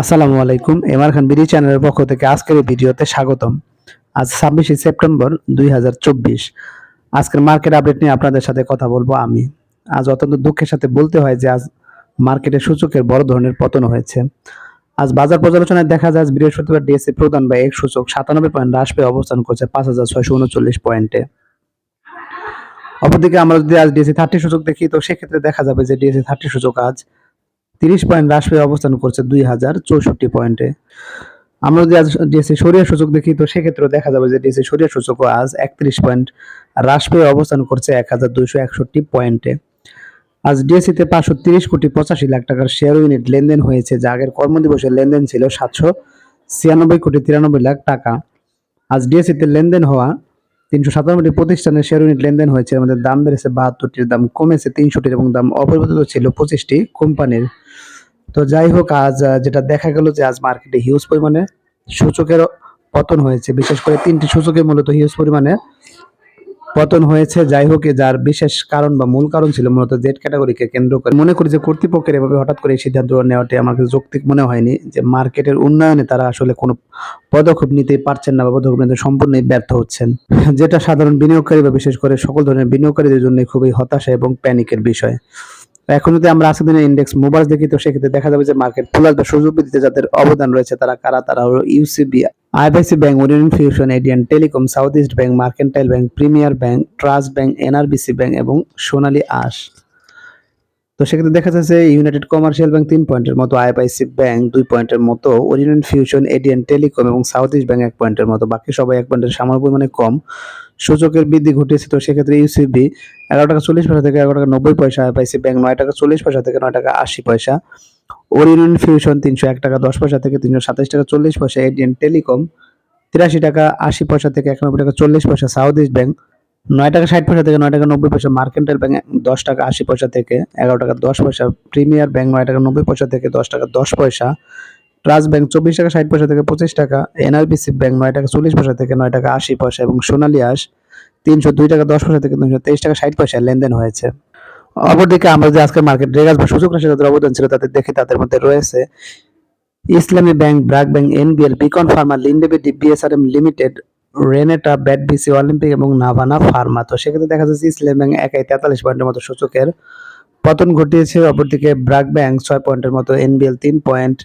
আসসালামু আলাইকুম এমআর খান বিডি চ্যানেলের পক্ষ থেকে আজকের এই ভিডিওতে স্বাগতম। আজ ছাব্বিশে সেপ্টেম্বর দুই আজকের মার্কেট আপডেট নিয়ে আপনাদের সাথে কথা বলব আমি। আজ অত্যন্ত দুঃখের সাথে বলতে হয় যে আজ মার্কেটের সূচকের বড় ধরনের পতন হয়েছে। আজ বাজার পর্যালোচনায় দেখা যায় বৃহস্পতিবার ডিএসসি প্রধান বা এক সূচক সাতানব্বই পয়েন্ট হ্রাস পেয়ে অবস্থান করছে পাঁচ হাজার ছয়শো উনচল্লিশ পয়েন্টে। অপরদিকে আমরা যদি আজ ডিএসসি থার্টি সূচক দেখি, তো সেক্ষেত্রে দেখা যাবে যে ডিএসসি থার্টি সূচক আজ তিরিশ পয়েন্ট হ্রাস পেয়ে অবস্থান করছে দুই হাজার চৌষট্টি পয়েন্টে। আমরা যদি আজ ডিএসসি সরিয়া সূচক দেখি, তো সেক্ষেত্রেও দেখা যাবে যে ডিএসসি সরিয়া সূচকও আজ একত্রিশ পয়েন্ট হ্রাস পেয়ে অবস্থান করছে এক হাজার দুইশো একষট্টি পয়েন্টে। আজ ডিএসসিতে পাঁচশো তিরিশ কোটি পঁচাশি লাখ টাকার শেয়ার ইউনিট লেনদেন হয়েছে, যা আগের কর্মদিবসের লেনদেন ছিল সাতশো ছিয়ানব্বই কোটি তিরানব্বই লাখ টাকা। আজ ডিএসসিতে লেনদেন হওয়া তিনশো সাতানব্বইটি প্রতিষ্ঠানের শেয়ার ইউনিট লেনদেন হয়েছে। আমাদের দাম বেড়েছে বাহাত্তরটির, দাম কমেছে তিনশোটির এবং দাম অপরিবর্তিত ছিল পঁচিশটি কোম্পানির। তো যাই হোক, আজ যেটা দেখা গেল যে আজ মার্কেটে হিউজ পরিমাণে সূচকের পতন হয়েছে। বিশেষ করে তিনটি সূচকে মূলত হিউজ পরিমাণে পতন হয়েছে, যাই হোক যার বিশেষ কারণ বা মূল কারণ ছিল মূলত জেড ক্যাটাগরিকে কেন্দ্র করে। মনে করি যে কর্তৃপক্ষের এভাবে হঠাৎ করে এই সিদ্ধান্ত নেওয়াটি আমাকে যৌক্তিক মনে হয়নি যে মার্কেটের উন্নয়নে তারা আসলে কোনো পদক্ষেপ নিতে পারছেন না বা পদক্ষেপ নিতে সম্পূর্ণই ব্যর্থ হচ্ছেন। যেটা সাধারণ বিনিয়োগকারী বা বিশেষ করে সকল ধরনের বিনিয়োগকারীদের জন্য খুবই হতাশা এবং প্যানিকের বিষয়। এখন যদি আমরা আজকের দিনে ইন্ডেক্স মোবাইল দেখি, তো সেক্ষেত্রে দেখা যাবে যে মার্কেট প্লাস বা সুযোগ বৃদ্ধিতে যাদের অবদান রয়েছে, তারা কারা? তারা হলো UCB IBIC Bank Orient Fusion ADN Telecom South East Bank Mercantile Bank Premier Bank Trust Bank NRBC Bank এবং সোনালী আশ। তো সেক্ষেত্রে দেখা যাচ্ছে ইউনাইটেড কমার্শিয়াল ব্যাংক তিন পয়েন্টের মতো আইবিআইসি ব্যাংক দুই পয়েন্টের মতো ওরিয়েন্ট ফিউশন এডিয়ান টেলিকম এবং সাউথ ইস্ট ব্যাংক এক পয়েন্টের মতো। বাকি সবাই এক পয়েন্টের সামান্য পরিমাণে কম। সূচকের বৃদ্ধি ঘটেছে, তো সেক্ষেত্রে ইউসিবি এগারো টাকা চল্লিশ পয়সা থেকে এগারো টাকা নব্বই পয়সা আইপিআইসি ব্যাংক নয় টাকা চল্লিশ পয়সা থেকে নয় টাকা আশি পয়সা। ওরিয়ন ফিউশন তিনশো এক টাকা দশ পয়সা থেকে তিনশো সাতাশ টাকা চল্লিশ পয়সা। এডিএন টেলিকম তিরাশি টাকা আশি পয়সা থেকে একানব্বই টাকা চল্লিশ পয়সা। সাউথ ইস্ট ব্যাংক নয় টাকা ষাট পয়সা থেকে নয় টাকা নব্বই পয়সা। মার্কেন্টাইল ব্যাংক দশ টাকা আশি পয়সা থেকে এগারো টাকা দশ পয়সা। প্রিমিয়ার ব্যাংক নয় টাকা নব্বই পয়সা থেকে দশ টাকা দশ পয়সা। ট্রাস্ট ব্যাংক চব্বিশ টাকা, ষাট পয়সা থেকে পঁচিশ টাকা এনআরবিসি ব্যাংক নয় টাকা, চল্লিশ পয়সা থেকে নয় টাকা, আশি পয়সা এবং সোনালী আশ তিনশো দুই টাকা, দশ পয়সা থেকে তিনশো তেইশ টাকা, ষাট পয়সা লেনদেন হয়েছে। অপরদিকে আমরা যে আজকের মার্কেট রেগাস বা সুযোগ রাশি তাদের অবদান ছিল তাদের দেখে তাদের মধ্যে রয়েছে Islami Bank BRAC Bank NBL Beacon Pharma Linde BD BSRM Limited Renata BAT BC Olympic এবং নাভানা ফার্মা তো সেক্ষেত্রে দেখা যাচ্ছে ইসলাম ব্যাংক একাই তেতাল্লিশ পয়েন্টের মতো সূচকের। পতন ঘটিয়েছে, অপরদিকে ব্র্যাক ব্যাংক ছয় পয়েন্টের মতো এনবিএল তিন point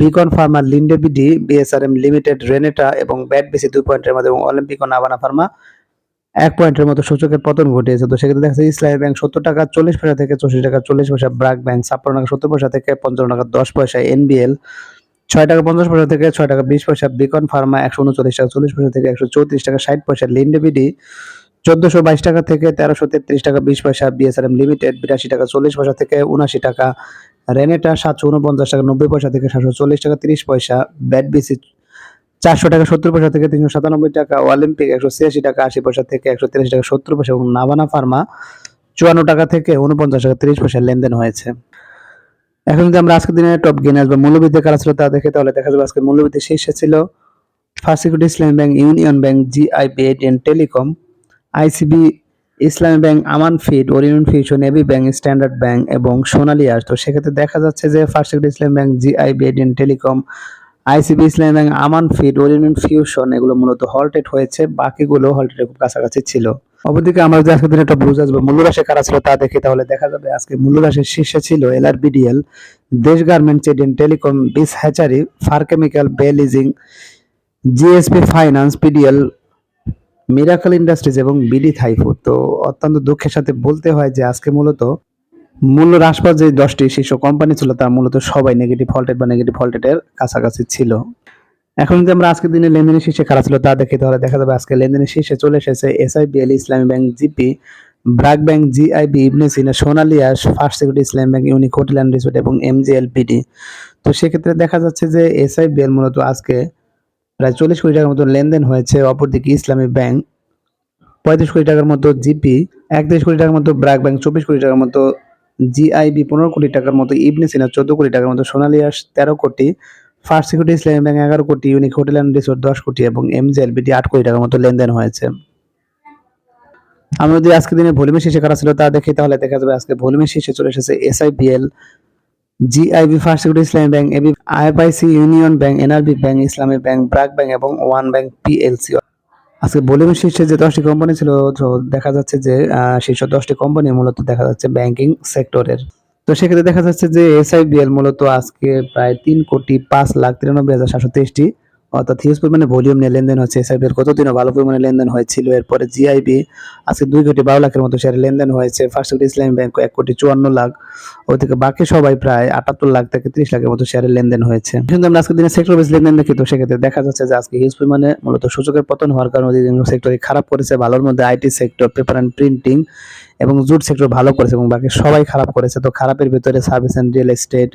Beacon pharma Linde BD BSRM limited, Renata এবং ব্যাট বিসি দুই পয়েন্টের মধ্যে এবং অলিম্পিক ও নাভানা ফার্মা এক পয়েন্টের মতো সূচকের পতন ঘটিয়েছে। তো সেক্ষেত্রে দেখা যাচ্ছে ইসলামী ব্যাংক সত্তর টাকা, চল্লিশ পয়সা থেকে চৌষট্টি টাকা, চল্লিশ পয়সা ব্র্যাক ব্যাংক ছাপ্পান্ন টাকা, সত্তর পয়সা থেকে পঞ্চান্ন টাকা, দশ পয়সা, এনবিএল ছয় টাকা, পঞ্চাশ পয়সা থেকে ছয় টাকা, বিশ পয়সা, বিকন ফার্মা একশো উনচল্লিশ টাকা, চল্লিশ পয়সা থেকে একশো চৌত্রিশ টাকা, ষাট পয়সা লিন্ডেবিডি চোদ্দশো বাইশ টাকা থেকে তেরোশো তেত্রিশ টাকা বিশ পয়সা বিএসআরএম লিমিটেড বিরাশি টাকা চল্লিশ পয়সা থেকে উনাশি টাকা। রেনেটা সাতশো উনপঞ্চাশ টাকা নব্বই পয়সা থেকে সাতশো চল্লিশ টাকা তিরিশ পয়সা। ব্যাট বিসি চারশো টাকা সত্তর পয়সা থেকে তিনশো সাতানব্বই টাকা। অলিম্পিক একশো ছিয়াশি টাকা আশি পয়সা থেকে একশো তিরিশ টাকা সত্তর পয়সা এবং নাভানা ফার্মা চুয়ান্ন টাকা থেকে উনপঞ্চাশ টাকা তিরিশ পয়সা লেনদেন হয়েছে। এখন যদি আমরা আজকের দিনে টপ গেনার্স বা মূল্যবৃদ্ধি কারা ছিল তা দেখে, তাহলে দেখা যাবে আজকে মূল্যবৃদ্ধি শীর্ষে ছিল First Security Islami Bank Union Bank GIB ADN Telecom ICB, Islami Bank, Aman Feed Orion Fusion, AB Bank, Standard Bank এবং সোনালী আর্স তো সেক্ষেত্রে দেখা যাচ্ছে যে First Security Islami Bank GIB ADN Telecom, ICB, Islami Bank, Aman Feed Orion Fusion এগুলো মূলত halted হয়েছে। বাকিগুলো হল্টেডের খুব কাছাকাছি ছিল। অপরদিকে আমরা যদি আজকের দিনে একটা বুঝ আসব, মূল্যরাশি কারা ছিল তা দেখি, তাহলে দেখা যাবে আজকে মূল্যরাশির শীর্ষে ছিল LRBDL, Desh garments ADN Telecom বিস hatchery Far Chemical Bay Leasing, GSP Finance, PDL Miracle Industries এবং বিডি থাইফুড তো অত্যন্ত দুঃখের সাথে বলতে হয় যে আজকে মূলত মূল্য হ্রাস পাওয়ার যে দশটি শীর্ষ কোম্পানি ছিল, তা মূলত সবাই নেগেটিভ ফল্টেড বা নেগেটিভ ফল্টেডের কাছাকাছি ছিল। এখন যদি আমরা আজকের দিনে লেনদেনের শীর্ষে খারাপ ছিল, তা দেখি তাহলে দেখা যাবে আজকে লেনদেনের শীর্ষে চলে এসেছে SIBL Islami bank GP BRAC bank GIB Ibne Sina সোনালিয়া first security Islami bank unique hotel and resort এবং এমজিএল বিডি তো সেক্ষেত্রে দেখা যাচ্ছে যে এসআইবিএল মূলত আজকে প্রায় চল্লিশ কোটি টাকার মতো লেনদেন হয়েছে অপরদিকে ইসলামী ব্যাংক। পঁয়ত্রিশ কোটি টাকার মতো জিপি, একত্রিশ কোটি টাকার মতো ব্র্যাক ব্যাংক, চব্বিশ কোটি টাকার মতো জিআইবি, পনেরো কোটি টাকার মতো ইবনে সিনা, চোদ্দ কোটি টাকার মতো সোনালিয়াস তেরো কোটি ফার্স্ট সিকিউরিটি ইসলামী ব্যাংক এগারো কোটি, ইউনিক হোটেল অ্যান্ড রিসোর্ট দশ কোটি এবং এমজিএলবিটি আট কোটি টাকার মতো লেনদেন হয়েছে। আমরা যদি আজকে দিনে ভলিউমের শীর্ষে কারা ছিল তা দেখি, তাহলে দেখা যাবে আজকে ভলিউমের শীর্ষে চলে এসেছে SIBL. GIB First Security Islami Bank AB IFIC Union Bank NRB Bank Islami Bank BRAC Bank এবং ওয়ান ব্যাংক পিএলসি আজকে বলে শীর্ষে যে দশটি কোম্পানি ছিল দেখা যাচ্ছে যে শীর্ষ দশটি কোম্পানি মূলত দেখা যাচ্ছে ব্যাংকিং সেক্টরের তো সেক্ষেত্রে দেখা যাচ্ছে যে এসআইবিএল মূলত আজকে প্রায় তিন কোটি পাঁচ লাখ তিরানব্বই হাজার সাতশো তেইশটি অর্থাৎ হিউজ পরিমাণে ভলিউম নিয়ে লেনদেন হচ্ছে। এসআইবিএল কতদিনও ভালো পরিমাণে লেনদেন হয়েছিল? এরপরে জিআইবি আজকে দুই কোটি বারো লাখের মতো শেয়ারে লেনদেন হয়েছে। ফার্স্ট সিকিউরিটি ইসলামী ব্যাংক এক কোটি চুয়ান্ন লাখ। ওইদিকে বাকি সবাই প্রায় আটাত্তর লাখ থেকে ত্রিশ লাখের মতো শেয়ারের লেনদেন হয়েছে। কিন্তু আমরা আজকের দিনে সেক্টর বেস লেনদেন দেখি, তো সেক্ষেত্রে দেখা যাচ্ছে যে আজকে হিউজ পরিমাণে মূলত সূচকের পতন হওয়ার কারণে অধিকাংশ সেক্টরে খারাপ করেছে। ভালোর মধ্যে IT sector paper and printing এবং জুট সেক্টর ভালো করেছে এবং বাকি সবাই খারাপ করেছে। তো খারাপের ভিতরে সার্ভিস অ্যান্ড রিয়েল এস্টেট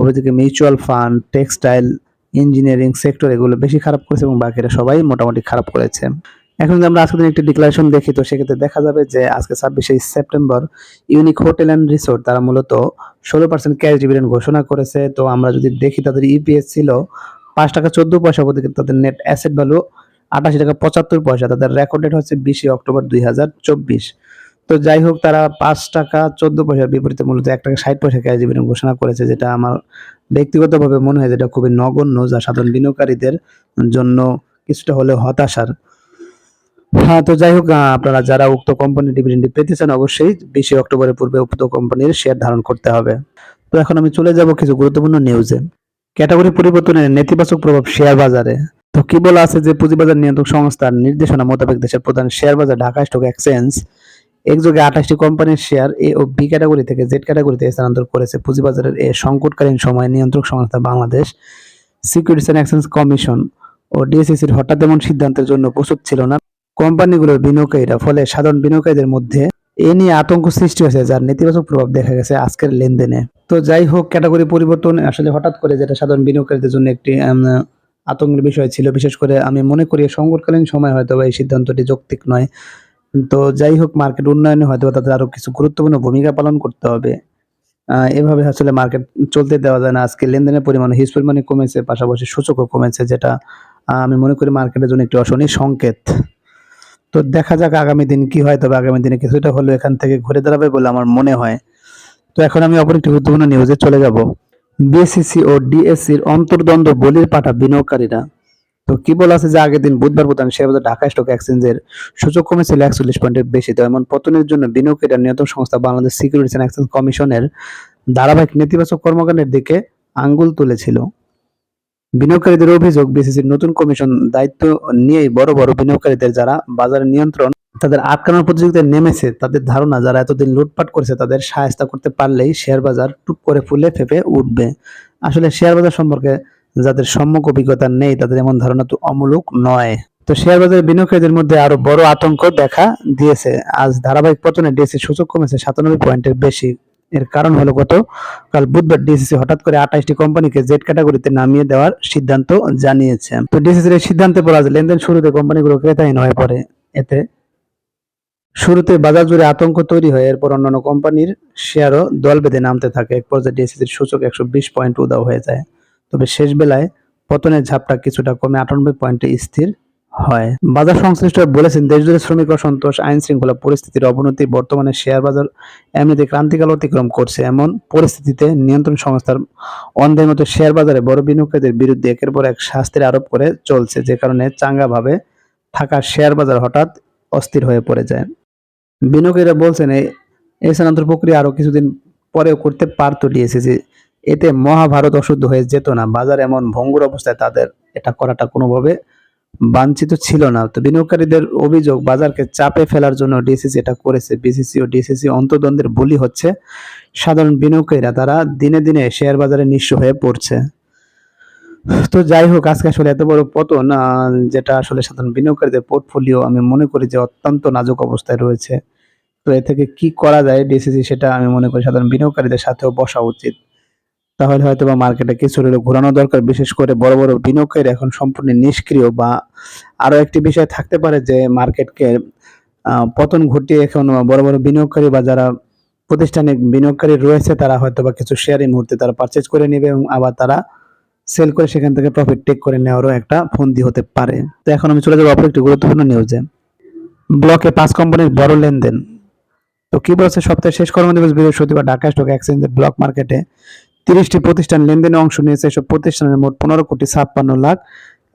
ওইদিকে mutual fund textile engineering sector এগুলো বেশি খারাপ করেছে এবং বাকিরা সবাই মোটামুটি খারাপ করেছে। এখন যদি আমরা আজকের দিন একটি ডিক্লারেশন দেখি, তো সেক্ষেত্রে দেখা যাবে যে আজকে ছাব্বিশে September Unique Hotel and Resort তারা মূলত ষোলো পার্সেন্ট ক্যাশ ডিভিডেন্ড ঘোষণা করেছে। তো আমরা যদি দেখি তাদের ইপিএস ছিল পাঁচ টাকা চোদ্দ পয়সা ওদিকে তাদের নেট অ্যাসেট ভ্যালু আটাশি টাকা পঁচাত্তর পয়সা, তাদের রেকর্ডেড হচ্ছে বিশে অক্টোবর দুই হাজার চব্বিশ। তো যাই হোক, তারা পাঁচ টাকা চোদ্দ পয়সার বিপরীতে মূলত এক টাকা ষাট পয়সা ক্যাশ ডিভিডেন্ড ঘোষণা করেছে, যেটা আমার ব্যক্তিগতভাবে মনে হয় যেটা খুবই নগণ্য যা সাধারণ বিনিয়োগকারীদের জন্য কিছুটা হলেও হতাশার। হ্যাঁ তো যাই হোক আপনারা যারা উক্ত কোম্পানির ডিভিডেন্ড পেতে চান অবশ্যই বিশে অক্টোবরের পূর্বে উক্ত কোম্পানির শেয়ার ধারণ করতে হবে। তো এখন আমি চলে যাব কিছু গুরুত্বপূর্ণ নিউজে ক্যাটাগরি পরিবর্তনের নেতিবাচক প্রভাব শেয়ার বাজারে। তো কি বলা আছে যে পুঁজিবাজার নিয়ন্ত্রক সংস্থার নির্দেশনা মোতাবেক দেশের প্রধান শেয়ার বাজার ঢাকা স্টক এক্সচেঞ্জ একযোগে আঠাশটি কোম্পানির শেয়ার এ ও বি ক্যাটাগরি থেকে জেড ক্যাটাগরিতে স্থানান্তর করেছে পুঁজিবাজারের এ সংকটকালীন সময়ে নিয়ন্ত্রক সংস্থা Bangladesh. Securities and Exchange Commission ও ডিএসসিসির হঠাৎ এমন সিদ্ধান্তের জন্য প্রস্তুত ছিল না। কোম্পানিগুলোর বিনিয়োগকারীরা ফলে সাধারণ বিনিয়োগকারীদের মধ্যে এ নিয়ে আতঙ্ক সৃষ্টি হয়েছে, যার নেতিবাচক প্রভাব দেখা গেছে আজকের লেনদেনে। তো যাই হোক ক্যাটাগরি পরিবর্তন আসলে হঠাৎ করে যেটা সাধারণ বিনিয়োগকারীদের জন্য একটি আতঙ্কের বিষয় ছিল। বিশেষ করে আমি মনে করি সংকটকালীন সময় হয়তো এই সিদ্ধান্তটি যৌক্তিক নয়। তো যাই হোক মার্কেট উন্নয়নে হয়তো তাদের আরও কিছু গুরুত্বপূর্ণ ভূমিকা পালন করতে হবে। এভাবে আসলে মার্কেট চলতে দেওয়া যায় না। আজকে লেনদেনের পরিমাণ হিউজ পরিমাণে কমেছে, পাশাপাশি সূচকও কমেছে, যেটা আমি মনে করি মার্কেটের জন্য একটি অশনি সংকেত। তো দেখা যাক আগামী দিন কি হয়, তবে আগামী দিনে কিছুটা হলেও এখান থেকে ঘুরে দাঁড়াবে বলে আমার মনে হয়। তো এখন আমি অপর একটি গুরুত্বপূর্ণ নিউজে চলে যাব। বিএসসিসি ও ডিএসসির অন্তর্দ্বন্দ্ব বলির পাঠা বিনিয়োগকারীরা তো কি বলা আছে যে আগের দিন বুধবার প্রধান শেয়ারবাজার ঢাকা স্টক এক্সচেঞ্জের সূচক কমেছিল একচল্লিশ পয়েন্টের বেশি। তো এমন পতনের জন্য বিনিয়োগকারীরা নিয়ন্ত্রণ সংস্থা বাংলাদেশ সিকিউরিটিজ অ্যান্ড এক্সচেঞ্জ কমিশনের ধারাবাহিক নেতিবাচক কর্মকাণ্ডের দিকে আঙ্গুল তুলেছিল। বিনিয়োগকারীদের অভিযোগ, বিসিসির নতুন কমিশন দায়িত্ব নিয়েই বড় বড় বিনিয়োগকারীদের যারা বাজারে নিয়ন্ত্রণ, তাদের আটকানোর প্রতিযোগিতায় নেমেছে। তাদের ধারণা, যারা এতদিন লুটপাট করেছে, তাদের সাহায্য করতে পারলেই শেয়ার বাজার টুপ করে ফুলে ফেপে উঠবে। আসলে শেয়ার বাজার সম্পর্কে যাদের সম্যক অভিজ্ঞতা নেই, তাদের এমন ধারণা তো অমূলক নয়। তো শেয়ার বাজারের বিনিয়োগকারীদের মধ্যে আরও বড় আতঙ্ক দেখা দিয়েছে। আজ ধারাবাহিক পতনে ডিএসসি সূচক কমেছে সাতানব্বই পয়েন্টের বেশি। এর কারণ হলো গত কাল বুধবার ডিসিসি হঠাৎ করে আঠাশটি কোম্পানিকে জেড ক্যাটাগরিতে নামিয়ে দেওয়ার সিদ্ধান্ত জানিয়েছে। তো ডিসিসির এই সিদ্ধান্তে পর আজ লেনদেন শুরুতে কোম্পানিগুলো ক্রেতাহীন হয়ে পড়ে। এতে শুরুতে বাজার জুড়ে আতঙ্ক তৈরি হয়, এরপর অন্যান্য কোম্পানির শেয়ারও দল বেঁধে নামতে থাকে। এক পর্যায়ে ডিএসসির সূচক একশো বিশ পয়েন্ট উদাও হয়ে যায়। তবে শেষ বেলায় পতনের ঝাপটা কিছুটা কমে আটানব্বই পয়েন্টে স্থির হয়। বাজার সংশ্লিষ্টরা বলেছেন, দেশজুড়ে শ্রমিক অসন্তোষ আইন শৃঙ্খলা পরিস্থিতির অবনতি, বর্তমানে শেয়ার বাজার এমনিতে ক্রান্তিকাল অতিক্রম করছে। এমন পরিস্থিতিতে নিয়ন্ত্রণ সংস্থার অন্ধের মতো শেয়ার বাজারে বড় বিনিয়োগকারীদের বিরুদ্ধে একের পর এক শাস্তির আরোপ করে চলছে, যে কারণে চাঙ্গাভাবে থাকা শেয়ার বাজার হঠাৎ অস্থির হয়ে পড়ে যায়। বিনিয়োগকারীরা বলছেন এই স্থানান্তর প্রক্রিয়া আরও কিছুদিন পরেও করতে পারতো ডিএসসিসি এতে মহাভারত অশুদ্ধ হয়ে যেত না। বাজার এমন ভঙ্গুর অবস্থায় তাদের এটা করাটা কোনোভাবে বাঞ্ছিত ছিল না। তো বিনিয়োগকারীদের অভিযোগ, বাজারকে চাপে ফেলার জন্য ডিসিসি এটা করেছে। বিসিসি ও ডিসিসি অন্তর্দ্বন্দ্বের বলি হচ্ছে সাধারণ বিনিয়োগকারীরা। তারা দিনে দিনে শেয়ার বাজারে নিঃস্ব হয়ে পড়ছে। তো যাই হোক, আজকে আসলে এত বড় পতন যেটা আসলে সাধারণ বিনিয়োগকারীদের পোর্টফোলিও আমি মনে করি যে অত্যন্ত নাজুক অবস্থায় রয়েছে। তো এ থেকে কি করা যায় ডিসিসি সেটা আমি মনে করি সাধারণ বিনিয়োগকারীদের সাথেও বসা উচিত। তাহলে হয়তো বা মার্কেটে কিছু হলেও ঘোরানো দরকার। বিশেষ করে বড় বড় বিনিয়োগকারী এখন সম্পূর্ণ নিষ্ক্রিয় বা আরও একটি বিষয় থাকতে পারে যে মার্কেটকে পতন ঘটিয়ে এখন বড় বড় বিনিয়োগকারী বা যারা প্রতিষ্ঠানিক বিনিয়োগকারী রয়েছে, তারা হয়তো বা কিছু শেয়ার এই মুহূর্তে তারা পারচেজ করে নেবে এবং আবার তারা সেল করে সেখান থেকে প্রফিট টেক করে নেওয়ারও একটা ফন্দি হতে পারে। তো এখন আমি চলে যাব অপর একটি গুরুত্বপূর্ণ নিউজে ব্লকে পাঁচ কোম্পানির বড় লেনদেন। তো কি বলছে সপ্তাহের শেষ কর্মদিবস বৃহস্পতিবার ঢাকা স্টক এক্সচেঞ্জের ব্লক মার্কেটে তিরিশটি প্রতিষ্ঠান লেনদেনে অংশ নিয়েছে। এসব প্রতিষ্ঠানের মোট পনেরো কোটি ছাপ্পান্ন লাখ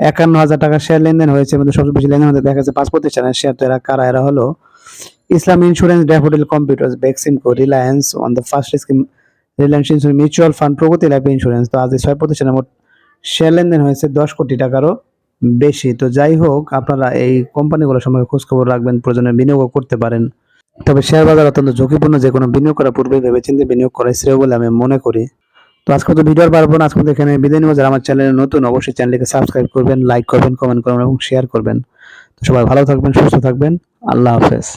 একান্ন হাজার টাকা শেয়ার লেনদেন হয়েছে এবং সবচেয়ে বেশি লেনদেন হতে দেখা যাচ্ছে পাঁচ প্রতিষ্ঠানের শেয়ার তো এরা কারা? এরা হলো Islam Insurance Daffodil Computers Beximco Reliance on the first scheme Reliance Insurance mutual fund Pragati Life Insurance তো আজ এই ছয় প্রতিষ্ঠানের মোট শেয়ার লেনদেন হয়েছে দশ কোটি টাকারও বেশি। তো যাই হোক, আপনারা এই কোম্পানিগুলোর সম্পর্কে খোঁজখবর রাখবেন, প্রয়োজনে বিনিয়োগ করতে পারেন। তবে শেয়ার বাজার অত্যন্ত ঝুঁকিপূর্ণ যে কোনো বিনিয়োগ করার পূর্বে ভেবেচিন্তে বিনিয়োগ করা শ্রেয় বলে আমি মনে করি। তো আজকে তো ভিডিও আর পারব না, আজকে এখানে বিদায় নেব। যারা আমার চ্যানেলে নতুন, অবশ্যই চ্যানেলকে সাবস্ক্রাইব করবেন লাইক করবেন কমেন্ট করবেন এবং শেয়ার করবেন। তো সবাই ভালো থাকবেন, সুস্থ থাকবেন। আল্লাহ হাফেজ।